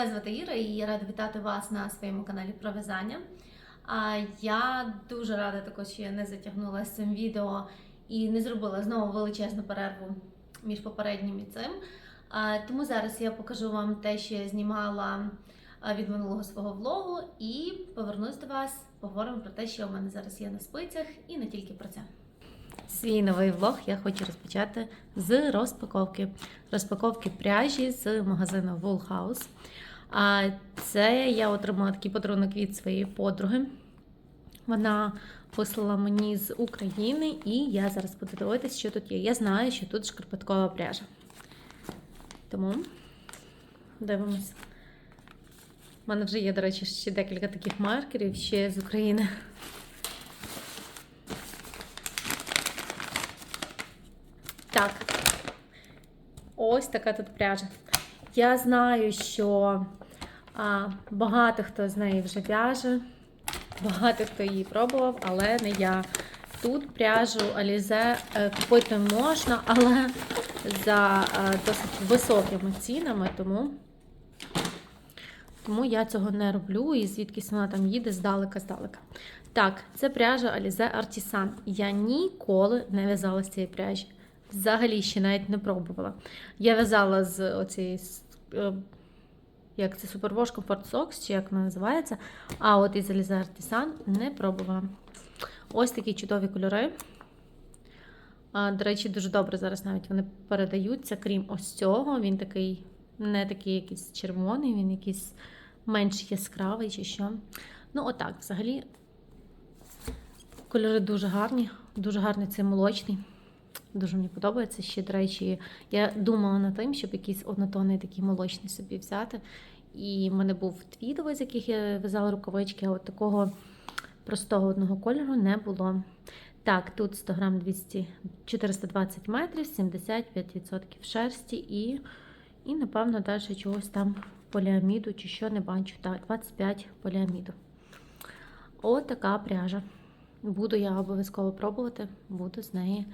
Мене звати Іра і я рада вітати вас на своєму каналі про в'язання. Я дуже рада також, що я не затягнула з цим відео і не зробила знову величезну перерву між попереднім і цим. Тому зараз я покажу вам те, що я знімала від минулого свого влогу, і повернусь до вас. Поговоримо про те, що у мене зараз є на спицях, і не тільки про це. Свій новий влог я хочу розпочати з розпаковки. Розпаковки пряжі з магазину Wool House. А це я отримала такий подарунок від своєї подруги. Вона послала мені з України, і я зараз буду дивитися, що тут є. Я знаю, що тут шкарпеткова пряжа. Тому дивимось. У мене вже є, до речі, ще декілька таких маркерів ще з України. Так. Ось така тут пряжа. Я знаю, що а, багато хто з неї вже в'яже, багато хто її пробував, але не я. Тут пряжу Alize е, купити можна, але за е, досить високими цінами, тому, тому я цього не роблю і звідкись вона там їде здалека-здалека. Так, це пряжа Alize Artisan. Я ніколи не в'язала з цієї пряжі. Взагалі ще навіть не пробувала. Я в'язала з оцієї, е, як це Superwash Comfort Socks, чи як вона називається. А от із Alize Artisan не пробувала. Ось такі чудові кольори. А, До речі, дуже добре зараз навіть вони передаються, крім ось цього. Він такий, не такий якийсь червоний, він якийсь менш яскравий чи що. Ну, отак, взагалі, кольори дуже гарні, дуже гарний цей молочний. Дуже мені подобається. Ще, до речі, я думала над тим, щоб якийсь однотонний такий молочний собі взяти. І в мене був твідовий, з яких я в'язала рукавички, а от такого простого одного кольору не було. Так, тут 100 грам 200, 420 метрів, 75% шерсті і, і, напевно, далі чогось там поліаміду чи що не бачу. Так, 25 поліаміду. От така пряжа. Буду я обов'язково пробувати, буду з неї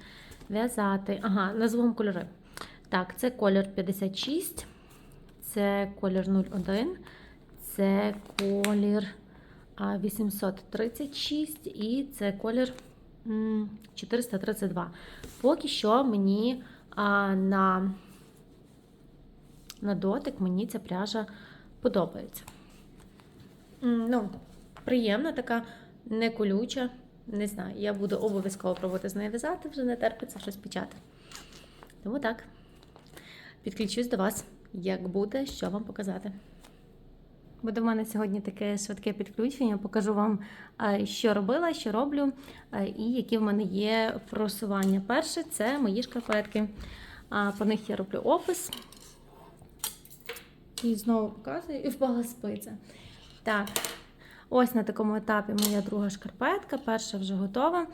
в'язати. Ага, назвемо кольори. Так, це колір 56, це колір 01, це колір 836 і це колір 432. Поки що мені на, на дотик мені ця пряжа подобається. Ну, приємна така, не колюча. Не знаю, я буду обов'язково пробувати з нею в'язати, вже не терпиться щось почати. Тому так, підключусь до вас, як буде, що вам показати. Буде в мене сьогодні таке швидке підключення. Покажу вам, що робила, що роблю, і які в мене є просування. Перше це мої шкарпетки. По них я роблю опис. І знову показую, і впала спиця. Так, Ось на такому етапі моя друга шкарпетка, перша вже готова.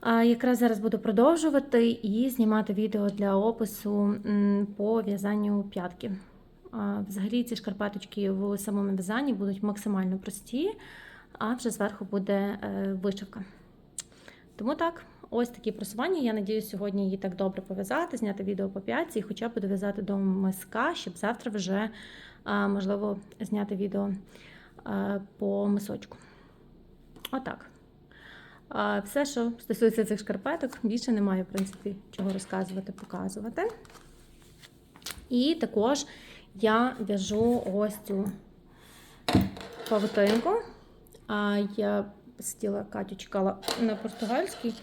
А, Якраз зараз буду продовжувати і знімати відео для опису по в'язанню п'ятки. Взагалі ці шкарпеточки в самому в'язанні будуть максимально прості, а вже зверху буде е, вишивка. Тому так, ось такі просування. Я надіюсь, сьогодні її так добре пов'язати, зняти відео по п'ятці і хоча б дов'язати до миска, щоб завтра вже можливо зняти відео по мисочку. Отак. Все, що стосується цих шкарпеток, більше немає, в принципі, чого розказувати, показувати. І також я в'яжу ось цю павутинку. Я сиділа Катю чекала на португальській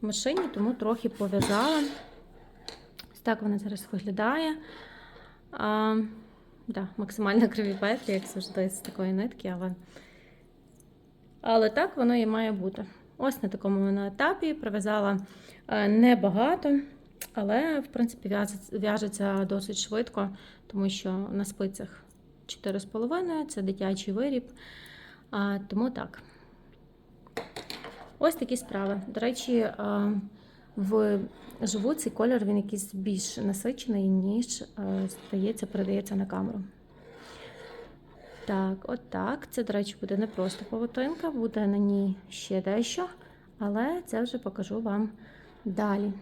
машині, тому трохи пов'язала. Ось так вона зараз виглядає. Да, максимально криві петлі, як завжди, з такої нитки, але але так воно і має бути. Ось на такому вона етапі прив'язала е, небагато, але, в принципі, в'яжеться досить швидко, тому що на спицях 4,5 це дитячий виріб. Тому так. Ось такі справи. До речі, в живу цей колір він якийсь більш насичений, ніж, е, здається, передається на камеру. Так, от так. Це, до речі, буде не просто павутинка, буде на ній ще дещо, але це вже покажу вам далі.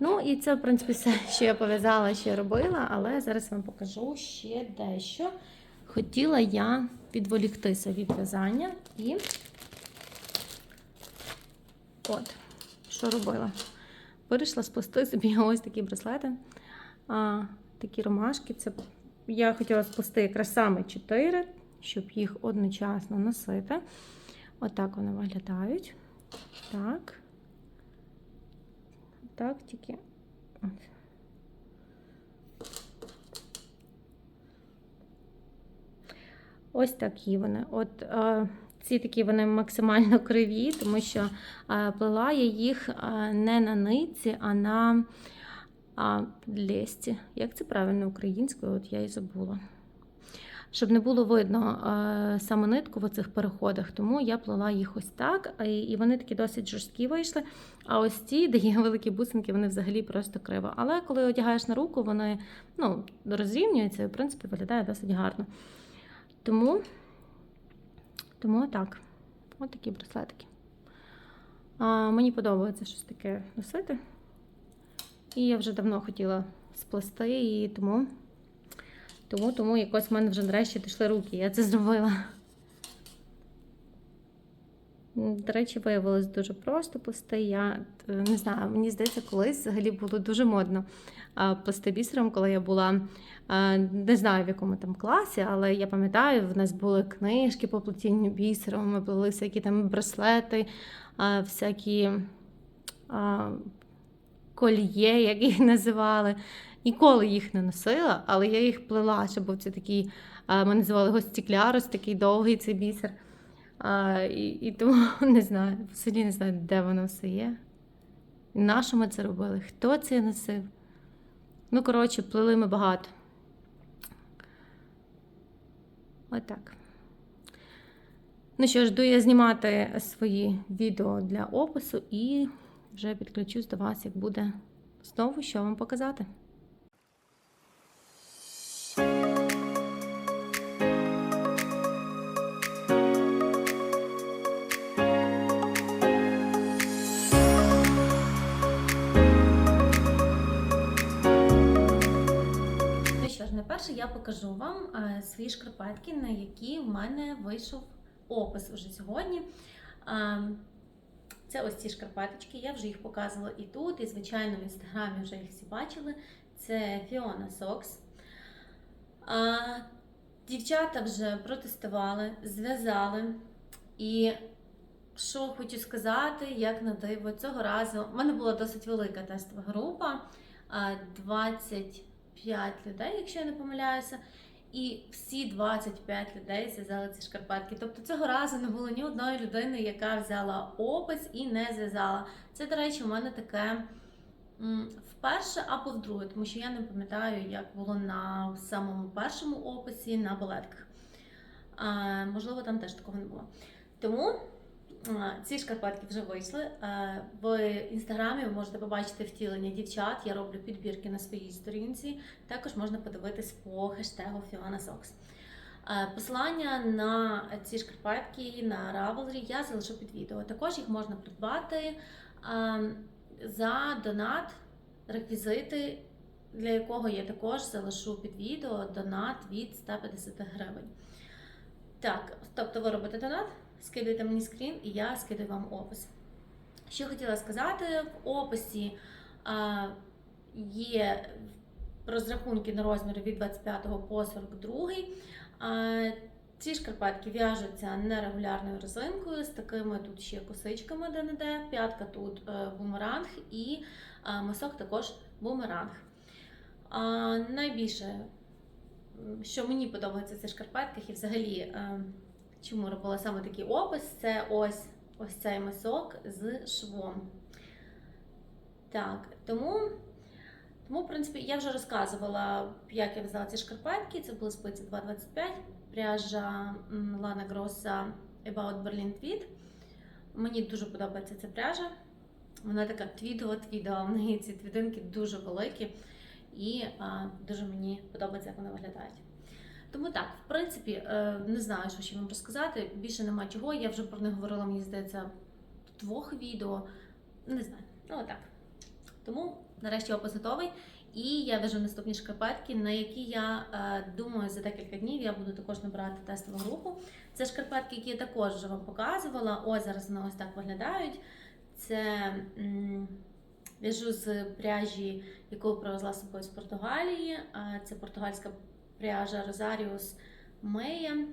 Ну і це, в принципі, все, що я пов'язала, що я робила, але зараз вам покажу ще дещо. Хотіла я відволіктися від в'язання і от, що робила. Вирішила сплести собі ось такі браслети, а, такі ромашки. Це я хотіла сплести якраз саме 4, щоб їх одночасно носити. Отак вони виглядають. Так. Так, тільки. Ось такі вони. От е, ці такі вони максимально криві, тому що е, плела я їх е, не на нитці, а на лесті. Як це правильно українською? От я і забула. Щоб не було видно е, саме нитку в оцих переходах, тому я плела їх ось так, і вони такі досить жорсткі вийшли. А ось ті, де є великі бусинки, вони взагалі просто криво. Але коли одягаєш на руку, вони ну, розрівнюються і, в принципі, виглядає досить гарно. Тому, тому так. от такі браслетики. А, мені подобається щось таке носити. І я вже давно хотіла сплести, і тому, тому, тому якось в мене вже нарешті дійшли руки. Я це зробила. До речі, виявилось дуже просто плести. Я е, не знаю, мені здається, колись взагалі було дуже модно плести бісером, коли я була не знаю в якому там класі, але я пам'ятаю, в нас були книжки по плетінню бісером, ми плели всякі там браслети, всякі кольє, як їх називали. Ніколи їх не носила, але я їх плела, щоб був це такий, ми називали його стіклярус, такий довгий цей бісер. А, і, і тому не знаю, в селі не знаю, де воно все є. І на що ми це робили? Хто це носив? Ну, коротше, плели ми багато. Отак. Ну що ж, йду я знімати свої відео для опису і вже підключусь до вас, як буде знову що вам показати. Найперше я покажу вам е, свої шкарпетки, на які в мене вийшов опис уже сьогодні. Е, Це ось ці шкарпеточки, я вже їх показувала і тут, і звичайно в інстаграмі вже їх всі бачили. Це Fiona Socks. Дівчата вже протестували, зв'язали. І що хочу сказати, як на диво, цього разу в мене була досить велика тестова група, а, 25 людей, якщо я не помиляюся. І всі 25 людей зв'язали ці шкарпетки. Тобто цього разу не було ні одної людини, яка взяла опис і не зв'язала. Це, до речі, у мене таке вперше або вдруге, тому що я не пам'ятаю, як було на самому першому описі на балетках. Можливо, там теж такого не було. Тому ці шкарпетки вже вийшли. В інстаграмі ви можете побачити втілення дівчат. Я роблю підбірки на своїй сторінці. Також можна подивитись по хештегу Fiona Socks. Е, Посилання на ці шкарпетки на Ravelry я залишу під відео. Також їх можна придбати за донат, реквізити, для якого я також залишу під відео донат від 150 гривень. Так, тобто ви робите донат, скидуєте мені скрін, і я скидаю вам опис. Що хотіла сказати, в описі е, є розрахунки на розміри від 25 по 42. Е, Ці шкарпетки в'яжуться нерегулярною резинкою з такими тут ще косичками де-не-де. П'ятка тут е, бумеранг і е, мисок також бумеранг. А, найбільше, що мені подобається в цих шкарпетках, і взагалі, е, чому робила саме такий опис, це ось, ось цей мисок з швом. Так, тому, тому, в принципі, я вже розказувала, як я взяла ці шкарпетки. Це були спиці 2,25, пряжа Lana Grossa About Berlin Tweed. Мені дуже подобається ця пряжа. Вона така твідова-твідова, в неї ці твідинки дуже великі і а, дуже мені подобається, як вони виглядають. Тому так, в принципі, е, не знаю, що ще вам розказати. Більше нема чого. Я вже про них говорила, мені здається, двох відео. Не знаю. Ну, отак. Тому нарешті опис готовий. І я вяжу наступні шкарпетки, на які я е, думаю за декілька днів я буду також набирати тестову групу. Це шкарпетки, які я також вже вам показувала. Ось зараз вони ось так виглядають. Це в'яжу з пряжі, яку привезла з собою з Португалії. А Це португальська пряжа Розаріус Meя.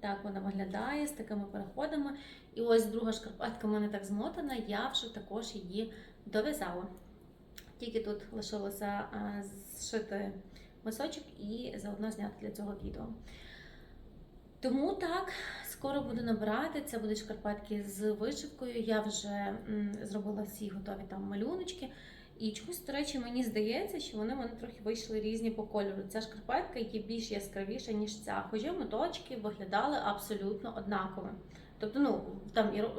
Так вона виглядає з такими переходами. І ось друга шкарпетка в мене так змотана, я вже також її дов'язала. Тільки тут лишилося зшити мисочок і заодно зняти для цього відео. Тому так, скоро буду набирати. Це будуть шкарпетки з вишивкою. Я вже зробила всі готові там малюночки. І чомусь, до речі, мені здається, що вони мене трохи вийшли різні по кольору. Ця шкарпетка є більш яскравіша, ніж ця. Хоча моточки виглядали абсолютно однаково. Тобто, ну, там і е,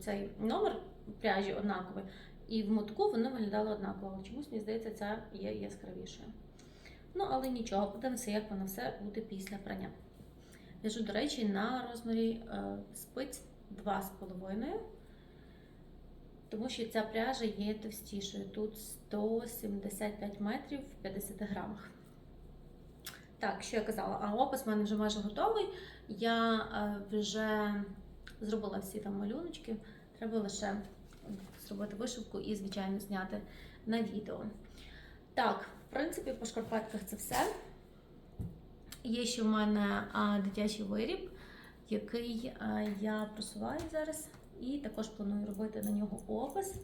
цей номер пряжі однаковий, і в мотку вони виглядали однаково. Чомусь, мені здається, ця є яскравішою. Ну, але нічого, подивимося, як воно все буде після прання. В'яжу, до речі, на розмірі е, спиць 2,5. Тому що ця пряжа є товстішою. Тут 175 метрів в 50 грамах. Так, що я казала, а опис в мене вже майже готовий. Я е, вже зробила всі там малюночки. Треба лише зробити вишивку і, звичайно, зняти на відео. Так, в принципі, по шкарпетках це все. Є ще в мене дитячий виріб, який я просуваю зараз. І також планую робити на нього опис.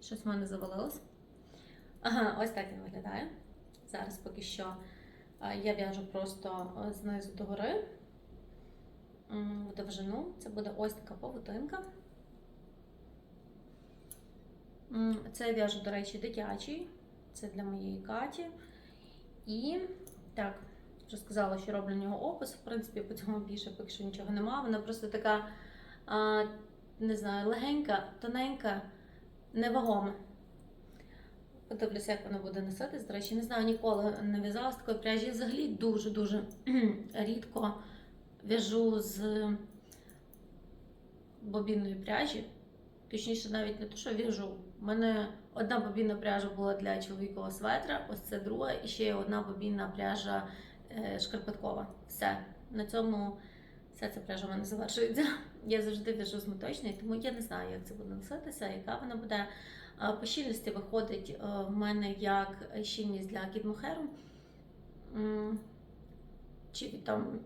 Щось в мене завалилось. Ага, ось так він виглядає. Зараз поки що я в'яжу просто а, знизу до гори в довжину. Це буде ось така павутинка. Це я в'яжу, до речі, дитячий. Це для моєї Каті. І так, вже сказала, що роблю на нього опис. В принципі, по цьому більше поки що нічого нема. Вона просто така, не знаю, легенька, тоненька, невагома. Подивлюся, як вона буде носитись. До речі, не знаю, ніколи не в'язала з такої пряжі. Взагалі дуже-дуже рідко в'яжу з бобінної пряжі. Точніше, навіть не те, що в'яжу. У мене одна бобінна пряжа була для чоловікового светра, ось це друга, і ще є одна бобінна пряжа е, шкарпеткова. Все. На цьому вся ця пряжа в мене завершується. Я завжди в'яжу з моточної, тому я не знаю, як це буде носитися, яка вона буде. По щільності виходить е, в мене як щільність для кідмохеру. Чи від там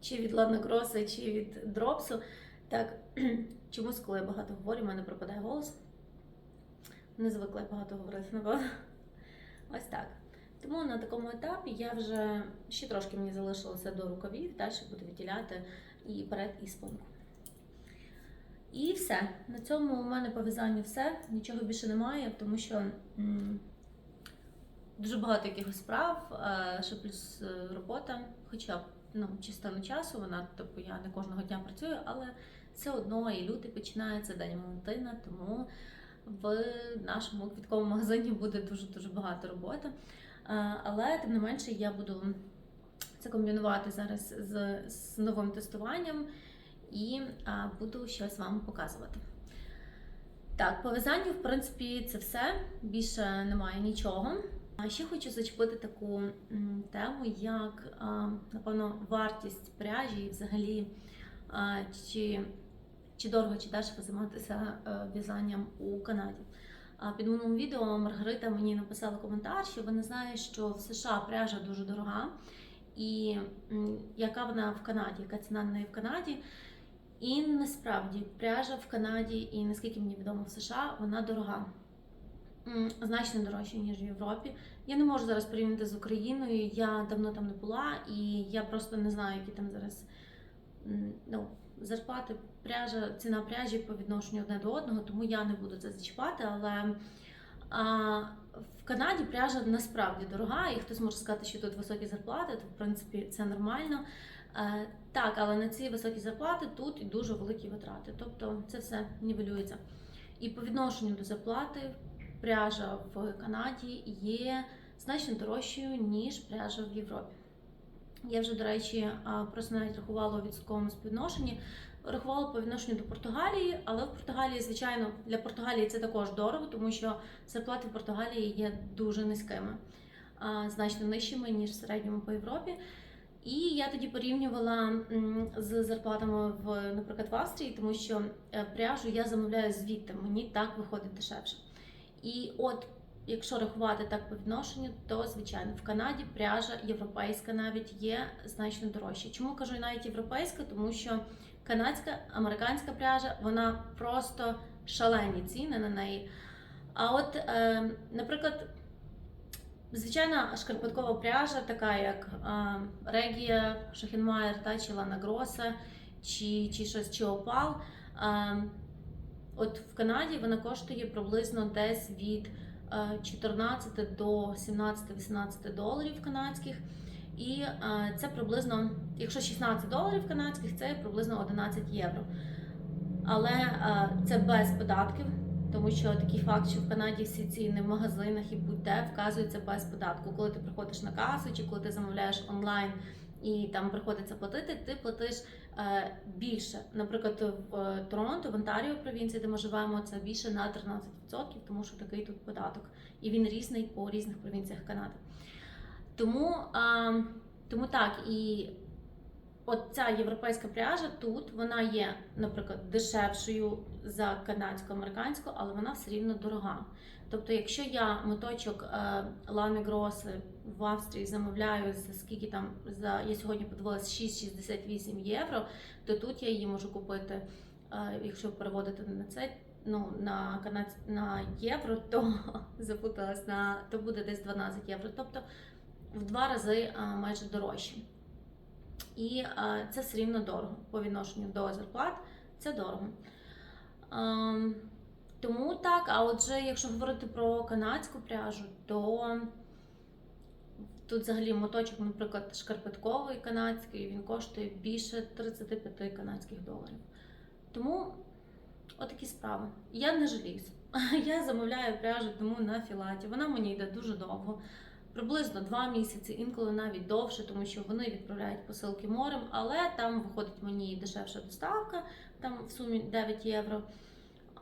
чи від Ладнокроса, чи від дропсу. Так, чомусь, коли я багато говорю, в мене пропадає голос. Не звикла багато говорити, напевно. Ось так. Тому на такому етапі я вже ще трошки мені залишилося до рукавів, далі буду відділяти і перед, і спинку. І все. На цьому у мене по в'язанню все. Нічого більше немає, тому що м, дуже багато якихось справ, е, ще плюс е, робота, хоча ну, частину часу, вона, тобто я не кожного дня працюю, але все одно і лютий починається День Валентина, тому в нашому квітковому магазині буде дуже-дуже багато роботи. Е, Але тим не менше я буду це комбінувати зараз з, з новим тестуванням і а, буду щось вам показувати. Так, по в'язанню, в принципі, це все. Більше немає нічого. А ще хочу зачепити таку тему, як напевно вартість пряжі і взагалі чи, чи дорого чи дешево займатися е, в'язанням у Канаді. Під минулим відео Маргарита мені написала коментар, що вона знає, що в США пряжа дуже дорога, і яка вона в Канаді, яка ціна на неї в Канаді. І насправді пряжа в Канаді, і наскільки мені відомо в США, вона дорога. Значно дорожча, ніж в Європі. Я не можу зараз порівняти з Україною. Я давно там не була, і я просто не знаю, які там зараз ну, зарплати, пряжа, ціна пряжі по відношенню одне до одного, тому я не буду це зачіпати. Але а, в Канаді пряжа насправді дорога, і хтось може сказати, що тут високі зарплати, то в принципі це нормально. Е, Так, але на ці високі зарплати тут і дуже великі витрати. Тобто це все нівелюється. І по відношенню до зарплати пряжа в Канаді є значно дорожчою, ніж пряжа в Європі. Я вже, до речі, просто навіть рахувала у відсотковому співвідношенні. Рахувала по відношенню до Португалії, але в Португалії, звичайно, для Португалії це також дорого, тому що зарплати в Португалії є дуже низькими, значно нижчими, ніж в середньому по Європі. І я тоді порівнювала з зарплатами в, наприклад, в Австрії, тому що е, пряжу я замовляю звідти, мені так виходить дешевше. І от, якщо рахувати так по відношенню, то звичайно в Канаді пряжа європейська навіть є значно дорожча. Чому кажу навіть європейська? Тому що канадська, американська пряжа, вона просто шалені ціни на неї. А от, е, наприклад, звичайна шкарпеткова пряжа, така як е, Регія, Шахенмайер та чи Лана Гроса, чи, чи щось чи Опал. Е, от в Канаді вона коштує приблизно десь від е, 14 до 17-18 доларів канадських. І е, це приблизно, якщо 16 доларів канадських, це приблизно 11 євро. Але е, це без податків, тому що такий факт, що в Канаді всі ціни в магазинах і будь-де вказуються без податку. Коли ти приходиш на касу чи коли ти замовляєш онлайн і там приходиться платити, ти платиш е, більше. Наприклад, в Торонто, в Онтаріо провінції, де ми живемо, це більше на 13%, тому що такий тут податок. І він різний по різних провінціях Канади. Тому, а, тому так, і от ця європейська пряжа тут вона є, наприклад, дешевшою за канадську американську, але вона все рівно дорога. Тобто, якщо я моточок е, Лани Гроси в Австрії замовляю за скільки там за я сьогодні подивилась 6,68 євро, то тут я її можу купити, е, якщо переводити на це. Ну, на канад... на євро, то запуталась на то буде десь 12 євро. Тобто в два рази майже дорожче. І це все рівно дорого по відношенню до зарплат. Це дорого. Тому так, а отже, якщо говорити про канадську пряжу, то тут взагалі моточок, наприклад, шкарпетковий канадський, він коштує більше 35 канадських доларів. Тому отакі справи. Я не жаліюсь. Я замовляю пряжу тому на філаті. Вона мені йде дуже довго приблизно два місяці, інколи навіть довше, тому що вони відправляють посилки морем, але там виходить мені дешевша доставка, там в сумі 9 євро.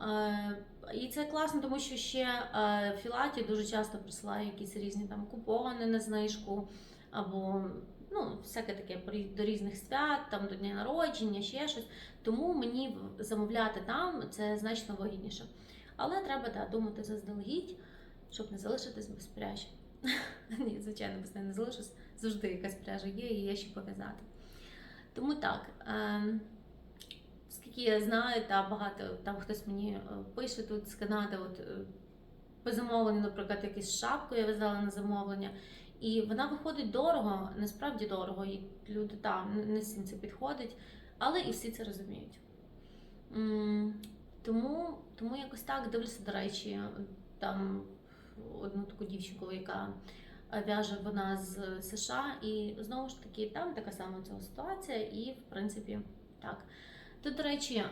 Е, І це класно, тому що ще е, Філаті дуже часто присилає якісь різні там купони на знижку, або ну, всяке таке до різних свят, там до дня народження, ще щось. Тому мені замовляти там це значно вигідніше. Але треба да, думати заздалегідь, щоб не залишитись без. Ні, звичайно, без неї не залишусь. Завжди якась пряжа є і є що пов'язати. Тому так. Е, скільки я знаю, та багато там хтось мені е, пише тут з Канади, от е, по замовленню, наприклад, якусь шапку я в'язала на замовлення. І вона виходить дорого, насправді дорого, і люди там не всім це підходить, але і всі це розуміють. Тому, тому якось так дивлюся, до речі, там одну таку дівчинку, яка е, в'яже вона з США, і знову ж таки там така сама ця ситуація, і в принципі так. Тут, до речі,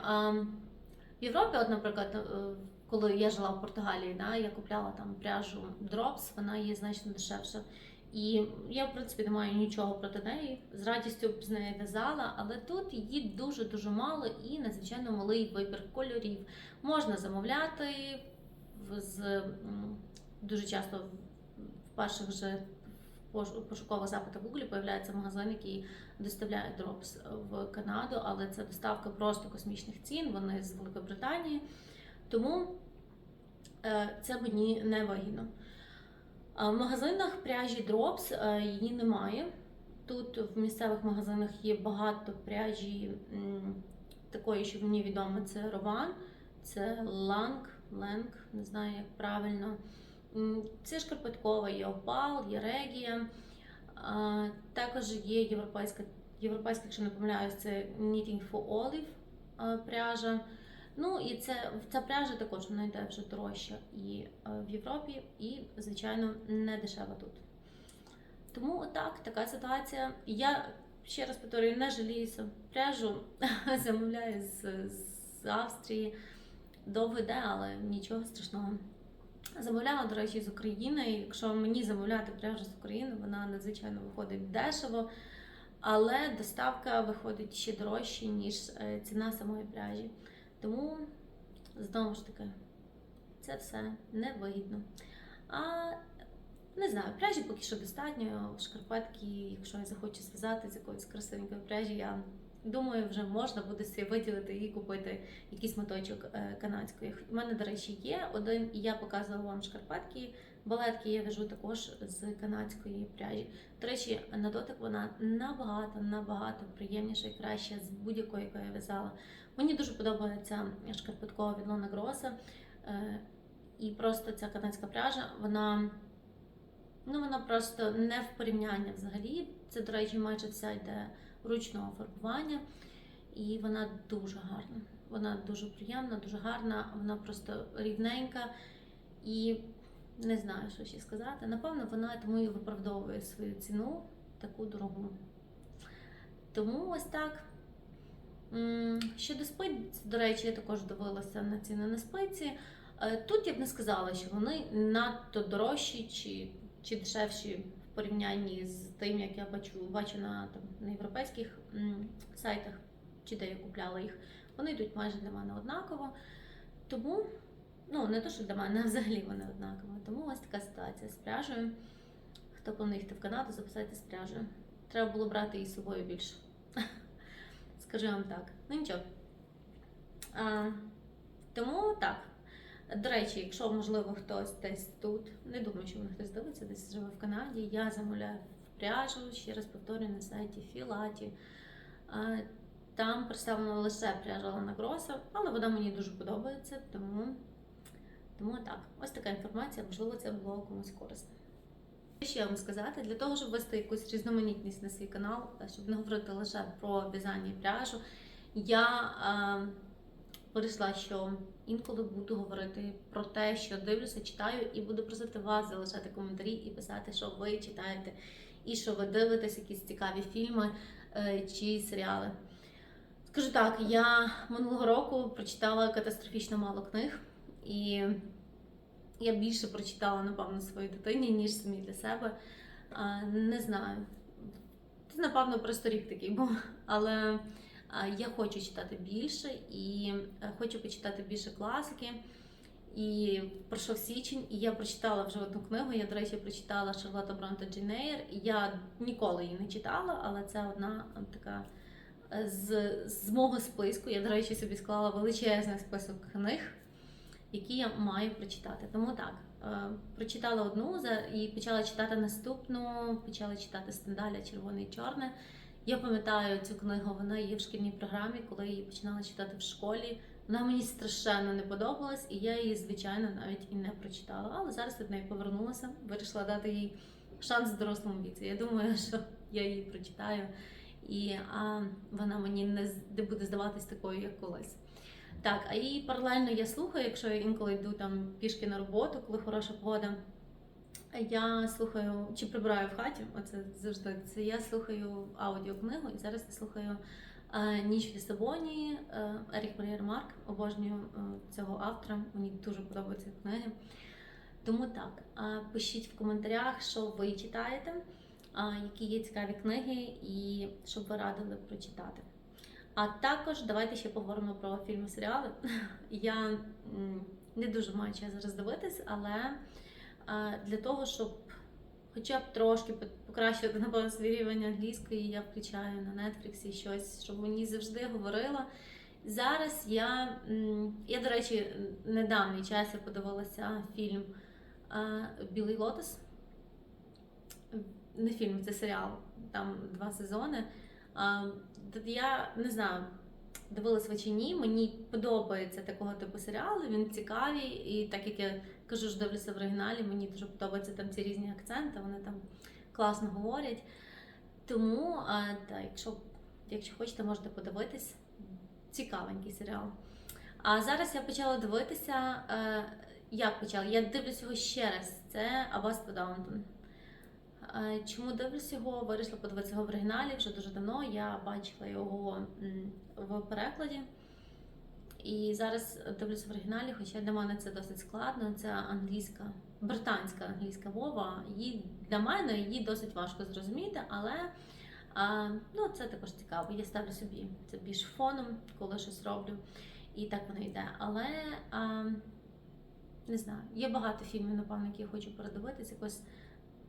в Європі, от, наприклад, е, коли я жила в Португалії, да, я купляла там пряжу Drops, вона є значно дешевша. І я, в принципі, не маю нічого проти неї. З радістю б з нею в'язала, але тут її дуже-дуже мало і надзвичайно малий вибір кольорів. Можна замовляти з дуже часто в перших же пош- пошукових запитах Google появляється магазин, який доставляє дропс в Канаду, але це доставка просто космічних цін. Вони з Великобританії. Тому е, це мені не вигідно. В магазинах пряжі Drops е, її немає. Тут в місцевих магазинах є багато пряжі такої, що мені відомо, це Рован, це Ланг, Ленг, не знаю як правильно. Це шкарпеткова, є Опал, є Регія. Також є європейська, європейська, якщо не помиляюсь, це Knitting for Olive пряжа. Ну і це ця пряжа також вона йде вже дорожча і е, в Європі, і, звичайно, не дешева тут. Тому отак, така ситуація. Я ще раз повторюю, не жаліюся. Пряжу замовляю з, з Австрії. Довго йде, але нічого страшного. Замовляла, до речі, з України. Якщо мені замовляти пряжу з України, вона надзвичайно виходить дешево. але доставка виходить ще дорожче, ніж е, ціна самої пряжі. Тому, знову ж таки, це все невигідно. А не знаю, пряжі поки що достатньо. Шкарпетки, якщо я захочу зв'язати з якоїсь красивенької пряжі, я думаю, вже можна буде собі виділити і купити якийсь моточок е, канадської. У мене, до речі, є один, і я показувала вам шкарпетки. Балетки я вяжу також з канадської пряжі. До речі, на дотик вона набагато набагато приємніша і краща з будь-якої, яку я в'язала. Мені дуже подобається шкарпеткова від Лона Гроса. Е, І просто ця канадська пряжа, вона ну вона просто не в порівняння взагалі. Це, до речі, майже вся йде ручного фарбування, і вона дуже гарна. Вона дуже приємна, дуже гарна, вона просто рівненька і не знаю, що ще сказати. Напевно, вона тому і виправдовує свою ціну таку дорогу. Тому ось так. Щодо спиць, до речі, я також дивилася на ціни на спиці. Е, Тут я б не сказала, що вони надто дорожчі чи, чи дешевші порівнянні з тим, як я бачу, бачу на, там, на європейських сайтах, чи де я купляла їх. Вони йдуть майже для мене однаково. Тому, ну не то, що для мене, взагалі вони однакові. Тому ось така ситуація з пряжею. Хто планує йти в Канаду, записайте з пряжею. Треба було брати її з собою більше. Скажу вам так. Ну нічого. А, тому так. До речі, якщо можливо хтось десь тут, не думаю, що мене хтось дивиться, десь живе в Канаді, я замовляю пряжу, ще раз повторюю на сайті Філаті. Там представлена лише пряжа Лана Гроса, але вона мені дуже подобається, тому, тому так. Ось така інформація, можливо, це було комусь корисно. Ще вам сказати, для того, щоб вести якусь різноманітність на свій канал, щоб не говорити лише про в'язання і пряжу, я е, вирішила, що інколи буду говорити про те, що дивлюся, читаю, і буду просити вас залишати коментарі і писати, що ви читаєте, і що ви дивитесь якісь цікаві фільми е, чи серіали. Скажу так, я минулого року прочитала катастрофічно мало книг, і я більше прочитала, напевно, своїй дитині, ніж самі для себе. Не знаю. Це, напевно, просто рік такий був. Але я хочу читати більше і е, хочу почитати більше класики. І пройшов січень, і я прочитала вже одну книгу. Я, до речі, прочитала Шарлотта Бронте Джейн Я ніколи її не читала, але це одна така е, з, з мого списку. Я, до речі, собі склала величезний список книг які я маю прочитати. Тому так, е, прочитала одну і почала читати наступну, почала читати Стендаля Червоне і Чорне. Я пам'ятаю цю книгу, вона є в шкільній програмі, коли її починала читати в школі. Вона мені страшенно не подобалась, і я її, звичайно, навіть і не прочитала. Але зараз від неї повернулася, вирішила дати їй шанс в дорослому віці. Я думаю, що я її прочитаю, і а, вона мені не, не буде здаватись такою, як колись. Так, а і паралельно я слухаю, якщо я інколи йду там пішки на роботу, коли хороша погода. Я слухаю чи прибираю в хаті, оце завжди це. Я слухаю аудіокнигу, і зараз я слухаю е, Ніч в Лісабоні, е, Ерік Марія Марк. Обожнюю е, цього автора. Мені дуже подобаються книги. Тому так, пишіть в коментарях, що ви читаєте, які є цікаві книги, і щоб ви радили прочитати. А також давайте ще поговоримо про фільми серіали. Я не дуже маю час зараз дивитись, але для того, щоб хоча б трошки по- покращувати напевно свій рівень англійської, я включаю на Netflix щось, щоб мені завжди говорила. Зараз я, я, до речі, недавній час я подивилася фільм Білий Лотос. Не фільм, це серіал, там два сезони. Я не знаю, дивилась ви чи ні. Мені подобається такого типу серіали, він цікавий, і так як я кажу, що дивлюся в оригіналі, мені дуже подобаються там ці різні акценти, вони там класно говорять. Тому, а, та, якщо, якщо хочете, можете подивитись. Цікавенький серіал. А зараз я почала дивитися. Е, як почала? Я дивлюсь його ще раз. Це Аббатство Даунтон. Е, Чому дивлюсь його? Вирішила подивитися його в оригіналі вже дуже давно. Я бачила його в перекладі. І зараз дивлюся в оригіналі, хоча для мене це досить складно. Це англійська, британська англійська мова. Її для мене її досить важко зрозуміти, але А, ну, це також цікаво. Я ставлю собі це більш фоном, коли щось роблю, і так воно йде. Але а, не знаю, є багато фільмів, напевно, які я хочу передивитися. Якось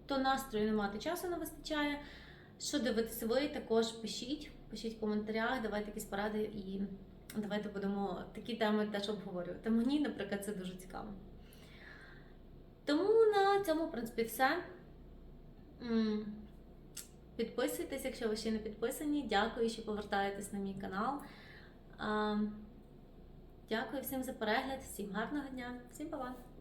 то настрою немає, то часу не вистачає. Що дивитися ви, також пишіть, пишіть в коментарях, давайте якісь поради і давайте будемо такі теми теж обговорювати. Мені, наприклад, це дуже цікаво. Тому на цьому, в принципі, все. Підписуйтесь, якщо ви ще не підписані. Дякую, що повертаєтесь на мій канал. Дякую всім за перегляд, всім гарного дня, всім па-па!